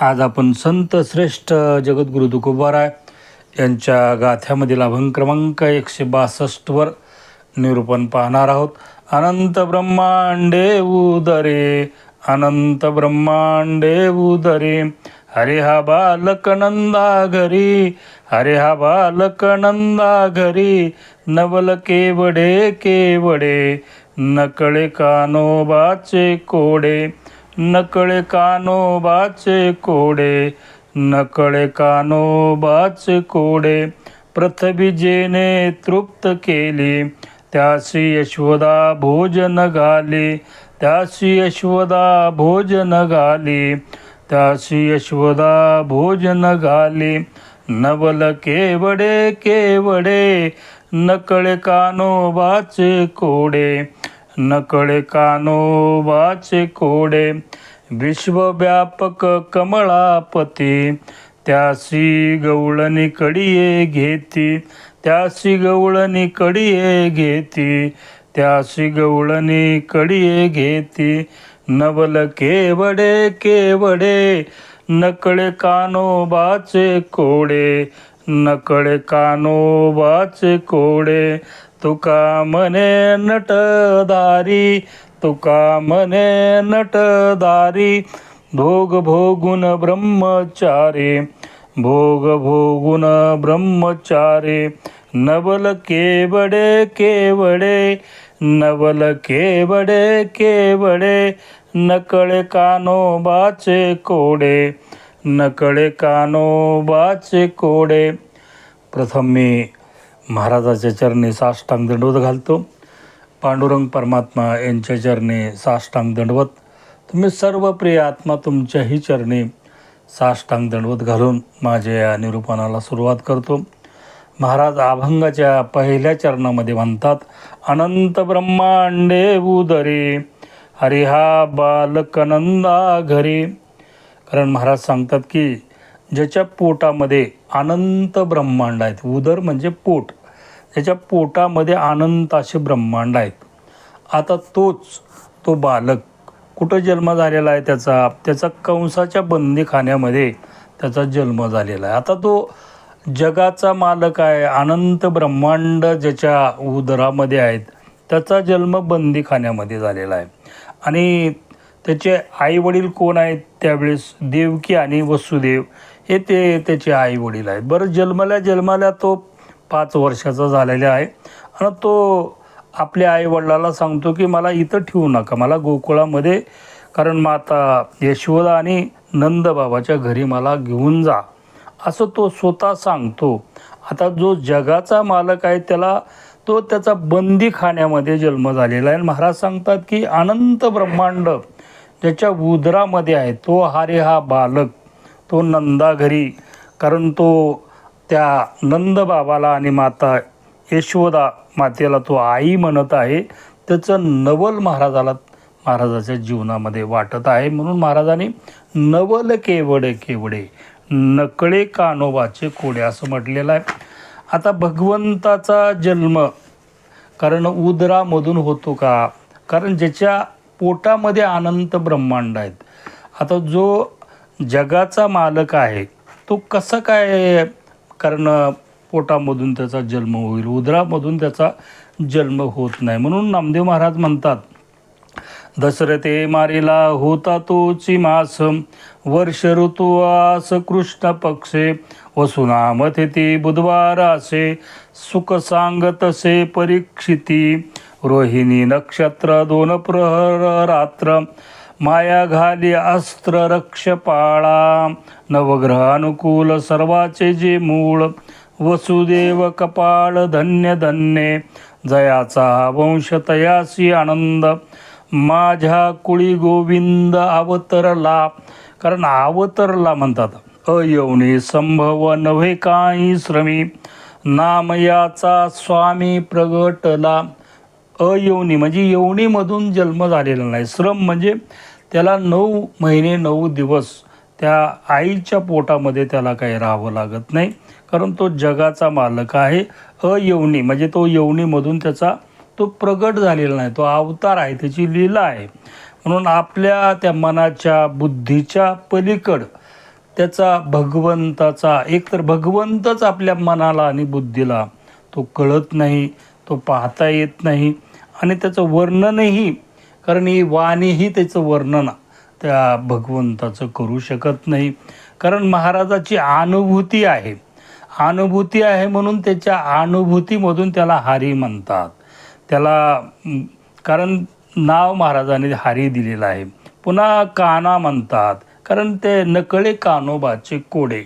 आज आपण संत श्रेष्ठ जगद्गुरु तुकोबाराय यांच्या गाथ्यामधील अभंग क्रमांक एकशे बासष्टवर निरूपण पाहणार आहोत. अनंत ब्रह्मांडे उदरे अनंत ब्रह्मांडे उदरे. हरे हा बालक नंदा घरी हरे हा बालक नंदा घरी. नवल केवडे केवडे नकळे कानोबाचे कोडे. नकळे कानोबाचे कोडे नकळे कानोबाचे कोडे. प्रथबीजेने तृप्त केली त्यासी यशोदा भोजन घाली त्यासी यशोदा भोजन घाली त्यासी यशोदा भोजन घाली. नवल केवडे केवडे नकळे कानोबाचे कोडे नकळे कानोबाचे कोडे विश्वव्यापक कमळापती. त्यासी गवळणी कडिये घेती त्यासी गवळणी कडिये घेती त्यासी गवळणी कडिये घेती. नवल केवडे केवडे नकळे कानोबाचे कोडे नकळे कानोबाचे कोडे तुका मने नटदारी तुका मने नटदारी भोग भोगुन ब्रह्मचारी भोग भोगुन ब्रह्मचारी नवल केवडे केवडे नवल केवडे केवडे नकळे कानोबाचे कोडे नकळे कानोबाचे कोडे. प्रथम मी महाराजाच्या चरणी साष्टांग दंडवत घालतो. पांडुरंग परमात्मा यांच्या चरणी साष्टांग दंडवत. तुम्ही सर्व प्रिय आत्मा तुमच्याही चरणी साष्टांग दंडवत घालून माझ्या या निरूपणाला सुरुवात करतो. महाराज अभंगाच्या पहिल्या चरणामध्ये म्हणतात अनंत ब्रह्मांडे उदरे हरिहा बालकनंदा घरी. कारण महाराज सांगतात की ज्याच्या पोटामध्ये अनंत ब्रह्मांड आहेत उदर म्हणजे पोट. त्याच्या पोटामध्ये अनंत असे ब्रह्मांड आहेत. आता तोच तो बालक कुठं जन्म झालेला आहे त्याचा? त्याचा कंसाच्या बंदीखान्यामध्ये त्याचा जन्म झालेला आहे. आता तो जगाचा मालक आहे अनंत ब्रह्मांड ज्याच्या उदरामध्ये आहेत त्याचा जन्म बंदीखान्यामध्ये झालेला आहे. आणि त्याचे आई वडील कोण आहेत? त्यावेळेस देवकी आणि वसुदेव हे ते त्याचे आई वडील आहेत. बरं जन्मल्या जन्माला तो पाच वर्षाचा झालेला आहे. आणि तो आपल्या आईवडिलाला सांगतो की मला इथं ठेवू नका. मला गोकुळामध्ये कारण माता यशोदा आणि नंदबाबाच्या घरी मला घेऊन जा. असं तो स्वतः सांगतो. आता जो जगाचा मालक आहे त्याला तो त्याचा बंदीखान्यामध्ये जन्म झालेला आहे. आणि महाराज सांगतात की अनंत ब्रह्मांड ज्याच्या उदरामध्ये आहे तो हारे हा बालक. तो नंदा घरी कारण तो त्या नंदबाबाला आणि माता यशोदा मातेला तो आई म्हणत आहे. त्याचं नवल महाराजाला महाराजाच्या जीवनामध्ये वाटत आहे. म्हणून महाराजांनी नवल केवडे केवडे नकळे कानोबाचे कोडे असं म्हटलेलं आहे. आता भगवंताचा जन्म कारण उदरामधून होतो का? कारण ज्याच्या पोटामध्ये अनंत ब्रह्मांड आहेत. आता जो जगाचा मालक आहे तो कसं काय कारण पोटामधून त्याचा जन्म होईल उदरामधून त्याचा जन्म होत नाही. म्हणून नामदेव महाराज म्हणतात दशरथे मारिला होता तो चिमास वर्ष ऋतू आस कृष्ण पक्षे वसुनामथे ती बुधवार असे सुख सांगतसे परीक्षिती रोहिणी नक्षत्र दोन प्रहर रात्र माया घाली अस्त्र रक्ष पाळा नवग्रह अनुकूल सर्वाचे जे मूळ वसुदेव कपाळ धन्य धन्य जयाचा वंश तयासी आनंद माझ्या कुळी गोविंद अवतरला कारण अवतरला म्हणतात. अयवनी संभव नव्हे काही श्रमी नाम याचा स्वामी प्रगटला. अयवनी म्हणजे यवनीमधून जन्म झालेला नाही. श्रम म्हणजे त्याला नऊ महिने नऊ दिवस त्या आईच्या पोटामध्ये त्याला काही राहावं लागत नाही. कारण तो जगाचा मालक आहे अयवनी म्हणजे तो यवनीमधून त्याचा तो प्रगट झालेला नाही. तो अवतार आहे त्याची लीला आहे. म्हणून आपल्या त्या मनाच्या बुद्धीच्या पलीकड त्याचा भगवंताचा एकतर भगवंतच आपल्या मनाला आणि बुद्धीला तो कळत नाही तो पाहता येत नाही. आणि त्याचं वर्णनही कारण ही वाणीही त्याचं वर्णन त्या भगवंताचं करू शकत नाही. कारण महाराजाची अनुभूती आहे. अनुभूती आहे म्हणून त्याच्या अनुभूतीमधून त्याला हरी म्हणतात. त्याला कारण नाव महाराजाने हरी दिलेलं आहे. पुन्हा काना म्हणतात. कारण ते नकळे कानोबाचे कोडे.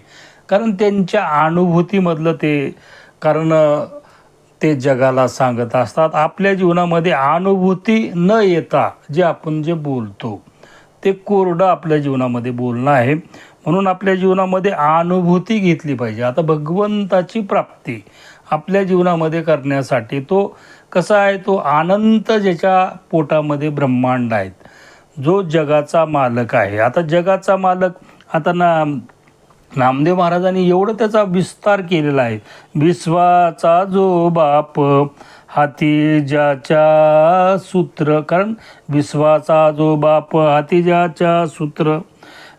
कारण त्यांच्या अनुभूतीमधलं ते कारण ते जगाला सांगत असतात. आपल्या जीवनामध्ये अनुभूती न येता जे आपण जे बोलतो ते कोरडं आपल्या जीवनामध्ये बोलणं आहे. म्हणून आपल्या जीवनामध्ये अनुभूती घेतली पाहिजे. आता भगवंताची प्राप्ती आपल्या जीवनामध्ये करण्यासाठी तो कसा आहे? तो अनंत ज्याच्या पोटामध्ये ब्रह्मांड आहेत. जो जगाचा मालक आहे. आता जगाचा मालक आता ना नामदेव महाराजांनी एवढं त्याचा विस्तार केलेला आहे. विश्वाचा जो बाप हाती ज्याच्या सूत्र कारण विश्वाचा जो बाप हाती ज्याच्या सूत्र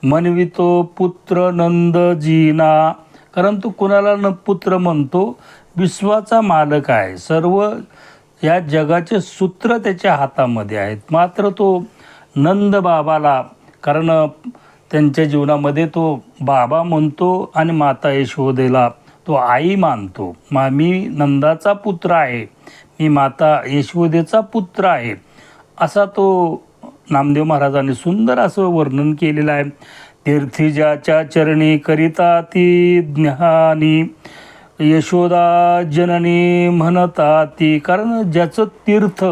म्हणवितो पुत्र नंद जीना कारण तो कुणाला न पुत्र म्हणतो? विश्वाचा मालक आहे. सर्व या जगाचे सूत्र त्याच्या हातामध्ये आहेत. मात्र तो नंद बाबाला कारण त्यांच्या जीवनामध्ये तो बाबा म्हणतो आणि माता यशोदेला तो आई मानतो. मा मी नंदाचा पुत्र आहे. मी माता यशोदेचा पुत्र आहे. असा तो नामदेव महाराजांनी सुंदर असं वर्णन केलेलं आहे. तीर्थी ज्याच्या चरणी करिता ती ज्ञानी यशोदा जननी म्हणता ती. कारण ज्याचं तीर्थ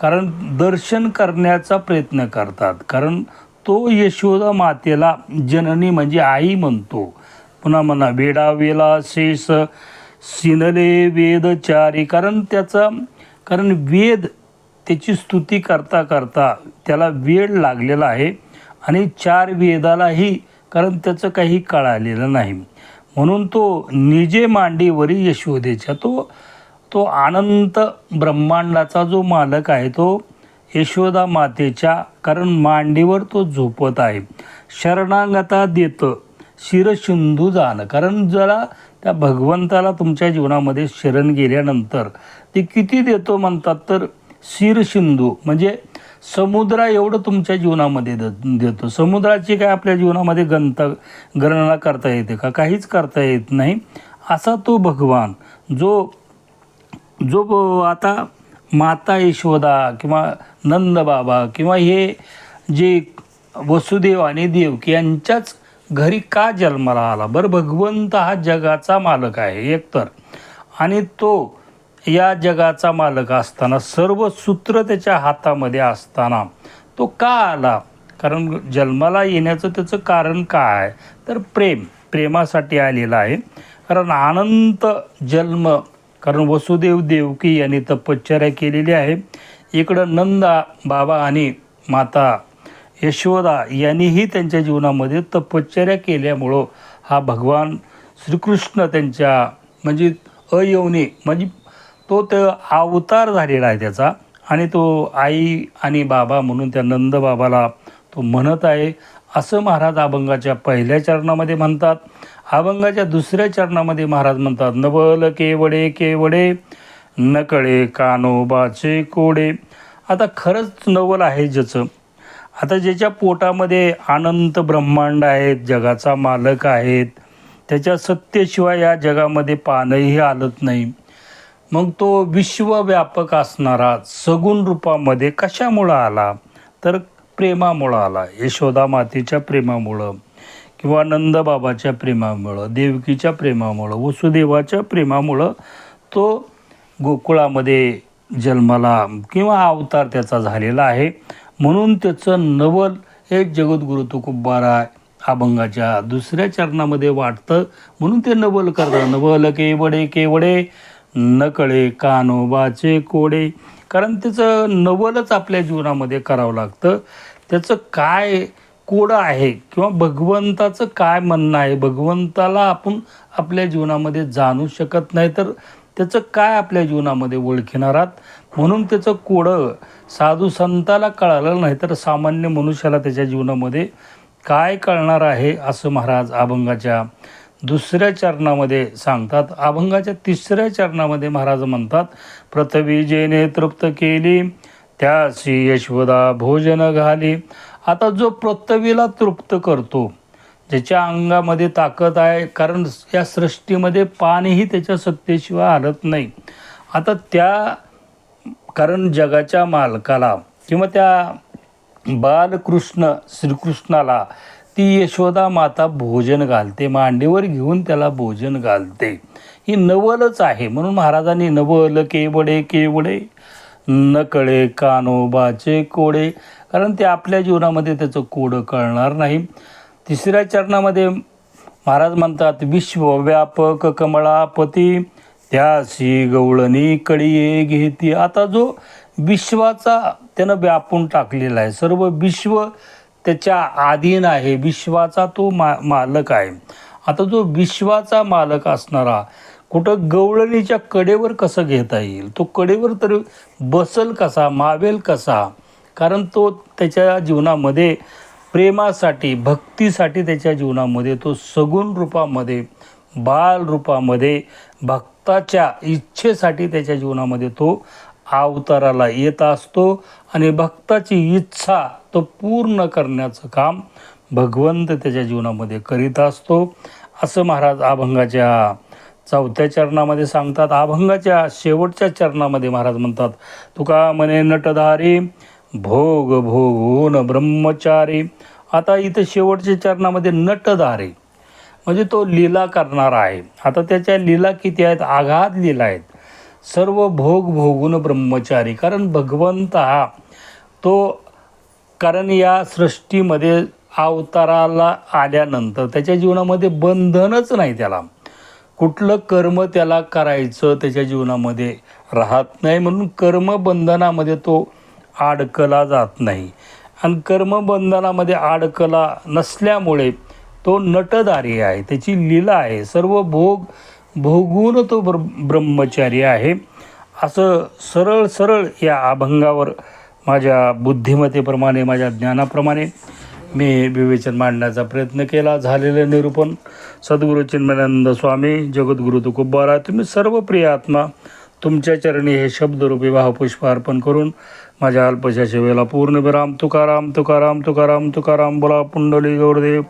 कारण दर्शन करण्याचा प्रयत्न करतात. कारण तो यशोदा मातेला जननी म्हणजे आई म्हणतो. पुन्हा म्हणा वेडावेला शेष सिनले वेदचारी कारण त्याचा कारण वेद त्याची स्तुती करता करता त्याला वेळ लागलेला आहे आणि चार वेदालाही कारण त्याचं काही कळालेलं नाही. म्हणून तो निजे मांडीवरी यशोदेच्या तो तो अनंत ब्रह्मांडाचा जो मालक आहे तो यशोदा मातेच्या कारण मांडीवर तो झोपत आहे. शरणागता देतं. शिरसिंधू जाणं. कारण जरा त्या भगवंताला तुमच्या जीवनामध्ये शरण गेल्यानंतर ते किती देतो म्हणतात तर शिरसिंधू म्हणजे समुद्रा एवढं तुमच्या जीवनामध्ये द- देतो. समुद्राची काय आपल्या जीवनामध्ये गणता गणना करता येते का? काहीच करता येत नाही. असा तो भगवान. जो जो ब- आता माता यशोदा किंवा नंदबाबा किंवा हे जे वसुदेव आणि देवकी यांच्याच घरी का जन्माला आला? बरं भगवंत हा जगाचा मालक आहे एकतर. आणि तो या जगाचा मालक असताना सर्व सूत्र त्याच्या हातामध्ये असताना तो का आला? कारण जन्माला येण्याचं त्याचं कारण काय? आहे तर प्रेम. प्रेमासाठी आलेला आहे. कारण अनंत जन्म कारण वसुदेव देवकी यांनी तपश्चर्या केलेली आहे. इकडं नंदा बाबा आणि माता यशोदा यांनीही त्यांच्या जीवनामध्ये तपश्चर्या केल्यामुळं हा भगवान श्रीकृष्ण त्यांच्या म्हणजे अयवनी म्हणजे तो ते अवतार झालेला आहे त्याचा. आणि तो आई आणि बाबा म्हणून त्या नंदबाबाला तो म्हणत आहे. असं महाराज अभंगाच्या पहिल्या चरणामध्ये म्हणतात. अभंगाच्या दुसऱ्या चरणामध्ये महाराज म्हणतात नवल केवडे केवडे नकळे कानोबाचे कोडे. आता खरंच नवल आहे ज्याचं. आता ज्याच्या पोटामध्ये अनंत ब्रह्मांड आहेत जगाचा मालक आहेत त्याच्या सत्तेशिवाय या जगामध्ये पानही आलत नाही. मग तो विश्वव्यापक असणारा सगुण रूपामध्ये कशामुळं आला? तर प्रेमामुळं आला. यशोदा मातेच्या प्रेमामुळं किंवा नंदबाबाच्या प्रेमामुळं देवकीच्या प्रेमामुळं वसुदेवाच्या प्रेमामुळं तो गोकुळामध्ये जन्माला किंवा अवतार त्याचा झालेला आहे. म्हणून त्याचं नवल हे जगद्गुरु तुकोबारा अभंगाच्या दुसऱ्या चरणामध्ये वाटतं म्हणून ते नवल करतात. नवल केवडे केवडे नकळे कानोबाचे कोडे. कारण त्याचं नवलच आपल्या जीवनामध्ये करावं लागतं. त्याचं काय कोड आहे किंवा भगवंताचं काय म्हणणं आहे? भगवंताला आपण आपल्या जीवनामध्ये जाणू शकत नाही तर त्याचं काय आपल्या जीवनामध्ये ओळखणार आहात? म्हणून त्याचं कोडं साधू संताला कळालं नाही तर सामान्य मनुष्याला त्याच्या जीवनामध्ये काय कळणार आहे असं महाराज अभंगाच्या दुसऱ्या चरणामध्ये सांगतात अभंगाच्या तिसऱ्या चरणामध्ये महाराज म्हणतात पृथ्वी जेने तृप्त केली त्याशी यशवदा भोजन घाली. आता जो पृथ्वीला तृप्त करतो ज्याच्या अंगामध्ये ताकद आहे कारण या सृष्टीमध्ये पाणीही त्याच्या सत्तेशिवाय हलत नाही. आता त्या कारण जगाच्या मालकाला किंवा त्या बालकृष्ण श्रीकृष्णाला ती यशोदा माता भोजन घालते मांडीवर घेऊन त्याला भोजन घालते. ही नवलच आहे. म्हणून महाराजांनी नवल केवडे केवडे नकळे कानोबाचे कोडे कारण ते आपल्या जीवनामध्ये त्याचं कोडं कळणार नाही. तिसऱ्या चरणामध्ये महाराज म्हणतात विश्वव्यापक कमळापती त्यासी गवळणी कळीये घेती. आता जो विश्वाचा त्यानं व्यापून टाकलेला आहे सर्व विश्व त्याच्या अधीन आहे विश्वाचा तो मा मालक आहे. आता जो विश्वाचा मालक असणारा कुठं गवळणीच्या कडेवर कसं घेता येईल? तो कडेवर तरी बसल कसा मावेल कसा? कारण तो त्याच्या जीवनामध्ये प्रेमासाठी भक्तीसाठी त्याच्या जीवनामध्ये तो सगुण रूपामध्ये बाल रूपामध्ये भक्ताच्या इच्छेसाठी त्याच्या जीवनामध्ये तो अवताराला येत असतो आणि भक्ताची इच्छा तो पूर्ण करण्याचं काम भगवंत त्याच्या जीवनामध्ये करीत असतो. असं महाराज अभंगाच्या चौथ्या चरणामध्ये सांगतात. अभंगाच्या शेवटच्या चरणामध्ये महाराज म्हणतात तुका म्हणे नटधारी भोग भोगून ब्रह्मचारी. आता इथं शेवटच्या चरणामध्ये नटधारी. म्हणजे तो लीला करणारा आहे. आता त्याच्या लीला किती आहेत? आघात लीला आहेत. सर्व भोग भोगून ब्रह्मचारी. कारण भगवंत हा तो कारण या सृष्टीमध्ये अवताराला आल्यानंतर त्याच्या जीवनामध्ये बंधनच नाही त्याला. कुठलं कर्म त्याला करायचं त्याच्या जीवनामध्ये राहत नाही म्हणून कर्मबंधनामध्ये तो अडकला जात नाही. आणि कर्मबंधनामध्ये अडकला नसल्यामुळे तो नटधारी आहे त्याची लीला आहे. सर्व भोग भोगून तो ब्र ब्रह्मचारी आहे. असं सरळ सरळ या अभंगावर माझ्या बुद्धिमत्तेप्रमाणे माझ्या ज्ञानाप्रमाणे मी विवेचन मांडण्याचा प्रयत्न केला. झालेलं निरूपण सद्गुरू चिन्मयानंद स्वामी जगद्गुरु तुकोबारा तुम्ही सर्व प्रिय आत्मा तुमच्या चरणी हे शब्दरूपी वाहपुष्प अर्पण करून माझ्या अल्पशा सेवेला पूर्ण विराम. तुकाराम तुकाराम तुकाराम तुकाराम बोला पुंडली गौरदेव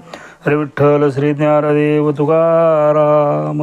हरे विठ्ठल श्री ज्ञानदेव तुकाराम.